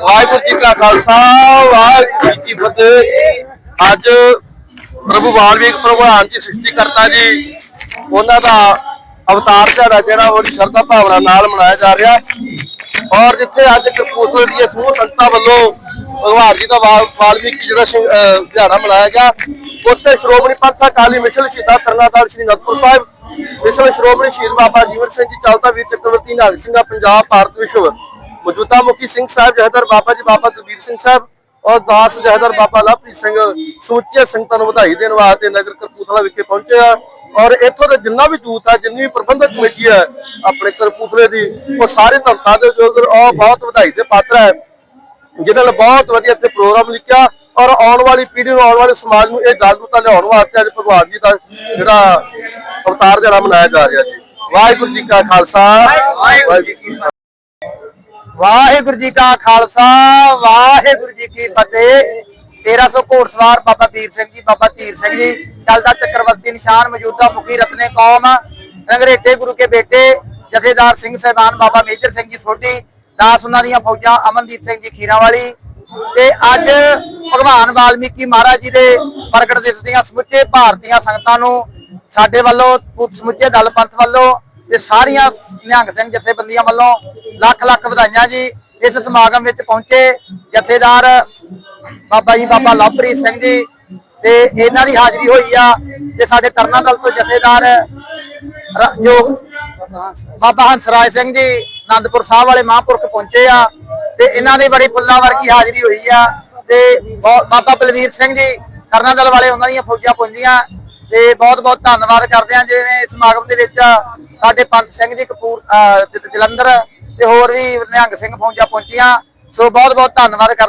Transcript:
ਵਾਹਿਗੁਰੂ ਜੀ ਕਾ ਖਾਲਸਾ, ਵਾਹਿਗੁਰੂ ਜੀ ਕੀ ਫਤਿਹ। ਅੱਜ ਪ੍ਰਭੂ ਵਾਲਮੀਕ ਭਗਵਾਨ ਜੀ ਸ੍ਰਿਸ਼ਟੀ ਕਰਤਾ ਜੀ, ਉਹਨਾਂ ਦਾ ਅਵਤਾਰ ਦਿਹਾੜਾ ਜਿਹੜਾ ਉਹ ਸ਼ਰਧਾ ਭਾਵਨਾ ਨਾਲ ਮਨਾਇਆ ਜਾ ਰਿਹਾ ਔਰ ਜਿੱਥੇ ਅੱਜ ਕਪੂਰਥਲੇ ਦੀ ਸਮੂਹ ਸੰਸਥਾ ਵੱਲੋਂ ਭਗਵਾਨ ਜੀ ਦਾ ਵਾਲ- ਵਾਲਮੀਕੀ ਜਿਹੜਾ ਦਿਹਾੜਾ ਮਨਾਇਆ ਗਿਆ। ਉੱਥੇ ਸ਼੍ਰੋਮਣੀ ਪੰਥ ਅਕਾਲੀ ਮਿਸ਼ਨ ਸ਼ਹੀਦਾਂ ਤਰਨਾਦਲ ਸ਼੍ਰੀ ਅਨੰਦਪੁਰ ਸਾਹਿਬ ਮਿਸ਼ਨ ਸ਼੍ਰੋਮਣੀ ਸ਼ਹੀਦ ਬਾਬਾ ਜੀਵਨ ਸਿੰਘ ਜੀ ਚਾਲਤਾ ਵੀਰ ਚੱਕਰਵਰਤੀ ਨਿਹੰਗ ਸਿੰਘਾਂ, ਪੰਜਾਬ, ਭਾਰਤ ਵਿਸ਼ਵ। ਮੌਜੂਦਾ ਮੁਖੀ ਸਿੰਘ ਸਾਹਿਬ ਜਹਦਰ ਬਾਬਾ ਜੀ, ਬਾਬਾ ਦਲਬੀਰ ਸਿੰਘ ਸਾਹਿਬ ਔਰ ਦਾਸ ਜਹਦਰ ਬਾਬਾ ਲਵਪ੍ਰੀਤ ਸਿੰਘ ਸਮੁੱਚੇ ਸੰਗਤਾਂ ਨੂੰ ਵਧਾਈ ਦੇਣ ਵਾਸਤੇ ਨਗਰ ਕਰਪੂਥਲਾ ਵਿਖੇ ਪਹੁੰਚੇ ਆ। ਔਰ ਇੱਥੋਂ ਦਾ ਜਿੰਨਾ ਵੀ ਜੂਥ ਹੈ ਜਿੰਨੀ ਵੀ ਪ੍ਰਬੰਧਕ ਕਮੇਟੀ ਹੈ ਆਪਣੇ ਕਰਪੂਥਲੇ ਦੀ, ਉਹ ਸਾਰੇ ਧੰਤਾ ਦੇ ਜੋਗਰ ਔਰ ਬਹੁਤ ਵਧਾਈ ਦੇ ਪਾਤਰ ਹੈ ਜਿਹਨਾਂ ਨੇ ਬਹੁਤ ਵਧੀਆ ਇੱਥੇ ਪ੍ਰੋਗਰਾਮ ਲਿਖਿਆ। ਔਰ ਆਉਣ ਵਾਲੀ ਪੀੜ੍ਹੀ ਨੂੰ, ਆਉਣ ਵਾਲੇ ਸਮਾਜ ਨੂੰ ਇਹ ਜਾਗਰੂਕਤਾ ਲਿਆਉਣ ਵਾਸਤੇ ਅੱਜ ਭਗਵਾਨ ਜੀ ਦਾ ਜਿਹੜਾ ਅਵਤਾਰ ਜਿਹੜਾ ਮਨਾਇਆ ਜਾ ਰਿਹਾ ਜੀ। ਵਾਹਿਗੁਰੂ ਜੀ ਕਾ ਖਾਲਸਾ, ਵਾਹਿਗੁਰੂ ਜੀ ਕੀ ਵਾਹਿਗੁਰੂ ਜੀ ਕਾ ਖਾਲਸਾ, ਵਾਹਿਗੁਰੂ ਜੀ ਕੀ ਫਤਿਹ। 1300 ਘੋੜਸਵਾਰ ਬਾਬਾ ਵੀਰ ਸਿੰਘ ਜੀ, ਬਾਬਾ ਧੀਰ ਸਿੰਘ ਜੀ ਚੱਲਦਾ ਚੱਕਰਵਰਤੀ ਨਿਸ਼ਾਨ ਮੌਜੂਦਾ ਮੁਖੀ ਰਤਨੇ ਕੌਮ ਰੰਗਰੇਟੇ ਗੁਰੂ ਕੇ ਬੇਟੇ, ਜਥੇਦਾਰ ਸਿੰਘ ਸਹਿਬਾਨ ਬਾਬਾ ਮੇਜਰ ਸਿੰਘ ਜੀ ਸੋਢੀ, ਦਾਸ ਉਹਨਾਂ ਦੀਆਂ ਫੌਜਾਂ ਅਮਨਦੀਪ ਸਿੰਘ ਜੀ ਖੀਰਾਂ ਵਾਲੀ ਤੇ ਅੱਜ ਭਗਵਾਨ ਵਾਲਮੀਕੀ ਮਹਾਰਾਜ ਜੀ ਦੇ ਪ੍ਰਗਟ ਦਿਵਸ ਦੀਆਂ ਸਮੁੱਚੇ ਭਾਰਤੀਆਂ ਸੰਗਤਾਂ ਨੂੰ, ਸਾਡੇ ਵੱਲੋਂ ਸਮੁੱਚੇ ਦਲ ਪੰਥ ਵੱਲੋਂ ਤੇ ਸਾਰੀਆਂ ਨਿਹੰਗ ਸਿੰਘ ਜਥੇਬੰਦੀਆਂ ਵੱਲੋਂ ਲੱਖ ਲੱਖ ਵਧਾਈਆਂ ਜੀ। ਇਸ ਸਮਾਗਮ ਵਿੱਚ ਪਹੁੰਚੇ ਜਥੇਦਾਰ ਬਾਬਾ ਜੀ ਬਾਬਾ ਲਵਪ੍ਰੀਤ ਸਿੰਘ ਜੀ ਤੇ ਇਹਨਾਂ ਦੀ ਹਾਜ਼ਰੀ ਹੋਈ ਆ ਤੇ ਸਾਡੇ ਤਰਨਾ ਦਲ ਤੋਂ ਜਥੇਦਾਰ ਜੋ ਬਾਬਾ ਹੰਸਰਾਜ ਸਿੰਘ ਜੀ ਆਨੰਦਪੁਰ ਸਾਹਿਬ ਵਾਲੇ ਮਹਾਂਪੁਰਖ ਪਹੁੰਚੇ ਆ ਤੇ ਇਹਨਾਂ ਦੀ ਬੜੀ ਫੁੱਲਾਂ ਵਰਗੀ ਹਾਜ਼ਰੀ ਹੋਈ ਆ। ਤੇ ਬਹੁਤ- ਬਾਬਾ ਬਲਵੀਰ ਸਿੰਘ ਜੀ ਕਰਨਾ ਦਲ ਵਾਲੇ ਉਹਨਾਂ ਦੀਆਂ ਫੌਜਾਂ ਪਹੁੰਚੀਆਂ ਤੇ ਬਹੁਤ ਬਹੁਤ ਧੰਨਵਾਦ ਕਰਦੇ ਹਾਂ ਜਿਵੇਂ ਸਮਾਗਮ ਦੇ ਵਿੱਚ ਸਾਡੇ ਪੰਤ ਸਿੰਘ ਜੀ ਕਪੂਰ ਅਹ, ਜਲੰਧਰ ਤੇ ਹੋਰ ਵੀ ਨਿਹੰਗ ਸਿੰਘ ਫੌਜਾਂ ਪਹੁੰਚੀਆਂ ਸੋ ਬਹੁਤ ਬਹੁਤ ਧੰਨਵਾਦ ਕਰ